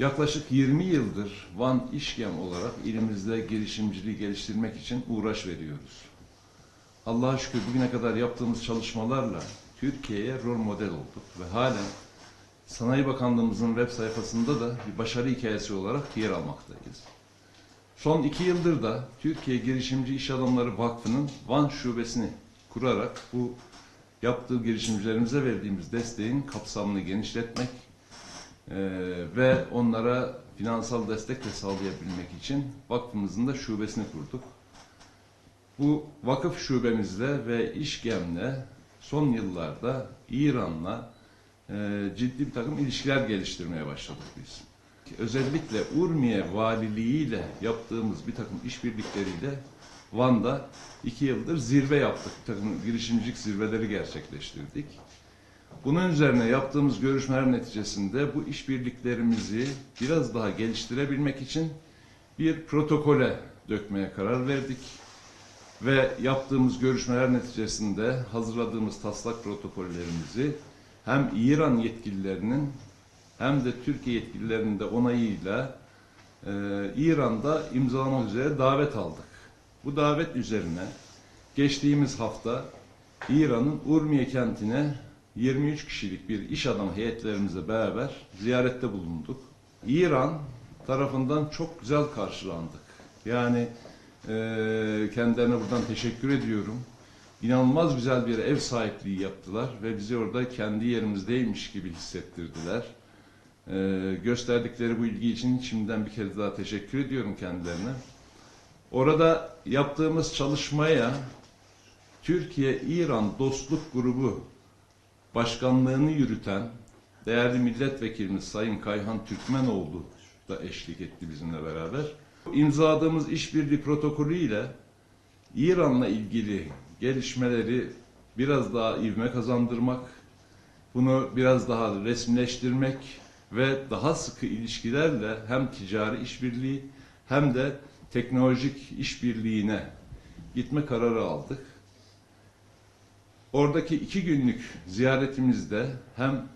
Yaklaşık 20 yıldır Van İşgem olarak ilimizde girişimciliği geliştirmek için uğraş veriyoruz. Allah'a şükür bugüne kadar yaptığımız çalışmalarla Türkiye'ye rol model olduk ve halen Sanayi Bakanlığımızın web sayfasında da bir başarı hikayesi olarak yer almaktayız. Son iki yıldır da Türkiye Girişimci İş Adamları Vakfı'nın Van şubesini kurarak bu yaptığı girişimcilerimize verdiğimiz desteğin kapsamını genişletmek eee, ve onlara finansal destek de sağlayabilmek için vakfımızın da şubesini kurduk. Bu vakıf şubemizle ve İşgem'le son yıllarda İran'la eee, ciddi bir takım ilişkiler geliştirmeye başladık biz. Özellikle Urmiye Valiliği ile yaptığımız bir takım işbirlikleriyle Van'da iki yıldır zirve yaptık. Bir takım girişimcilik zirveleri gerçekleştirdik. Bunun üzerine yaptığımız görüşmeler neticesinde bu işbirliklerimizi biraz daha geliştirebilmek için bir protokole dökmeye karar verdik. Ve yaptığımız görüşmeler neticesinde hazırladığımız taslak protokollerimizi hem İran yetkililerinin hem de Türkiye yetkililerinin de onayıyla e, İran'da imzalamak üzere davet aldık. Bu davet üzerine geçtiğimiz hafta İran'ın Urmiye kentine 23 kişilik bir iş adamı heyetlerimizle beraber ziyarette bulunduk. İran tarafından çok güzel karşılandık. Yani e, kendilerine buradan teşekkür ediyorum. İnanılmaz güzel bir ev sahipliği yaptılar ve bizi orada kendi yerimizdeymiş gibi hissettirdiler. Ee, gösterdikleri bu ilgi için şimdiden bir kez daha teşekkür ediyorum kendilerine. Orada yaptığımız çalışmaya Türkiye-İran Dostluk Grubu başkanlığını yürüten değerli milletvekilimiz Sayın Kayhan Türkmenoğlu da eşlik etti bizimle beraber. İmzaladığımız işbirliği protokolü ile İran'la ilgili gelişmeleri biraz daha ivme kazandırmak, bunu biraz daha resimleştirmek ve daha sıkı ilişkilerle hem ticari işbirliği hem de teknolojik işbirliğine gitme kararı aldık. Oradaki iki günlük ziyaretimizde hem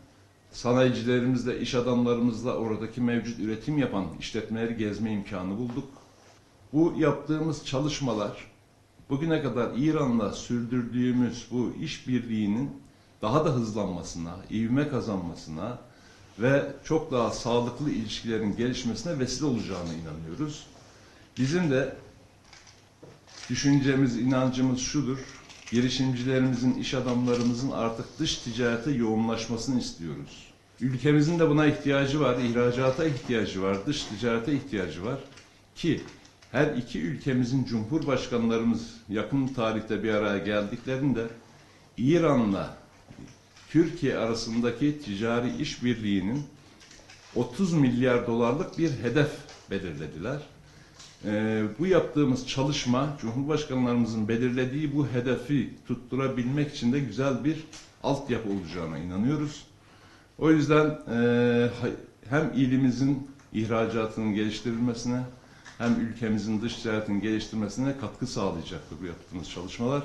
sanayicilerimizle, iş adamlarımızla oradaki mevcut üretim yapan işletmeleri gezme imkanı bulduk. Bu yaptığımız çalışmalar bugüne kadar İran'la sürdürdüğümüz bu işbirliğinin daha da hızlanmasına, ivme kazanmasına ve çok daha sağlıklı ilişkilerin gelişmesine vesile olacağına inanıyoruz. Bizim de düşüncemiz, inancımız şudur. Girişimcilerimizin, iş adamlarımızın artık dış ticarete yoğunlaşmasını istiyoruz. Ülkemizin de buna ihtiyacı var, ihracata ihtiyacı var, dış ticarete ihtiyacı var ki her iki ülkemizin cumhurbaşkanlarımız yakın tarihte bir araya geldiklerinde İran'la Türkiye arasındaki ticari işbirliğinin 30 milyar dolarlık bir hedef belirlediler. Ee, bu yaptığımız çalışma Cumhurbaşkanlarımızın belirlediği bu hedefi tutturabilmek için de güzel bir altyapı olacağına inanıyoruz. O yüzden e, hem ilimizin ihracatının geliştirilmesine hem ülkemizin dış ticaretinin geliştirmesine katkı sağlayacaktır bu yaptığımız çalışmalar.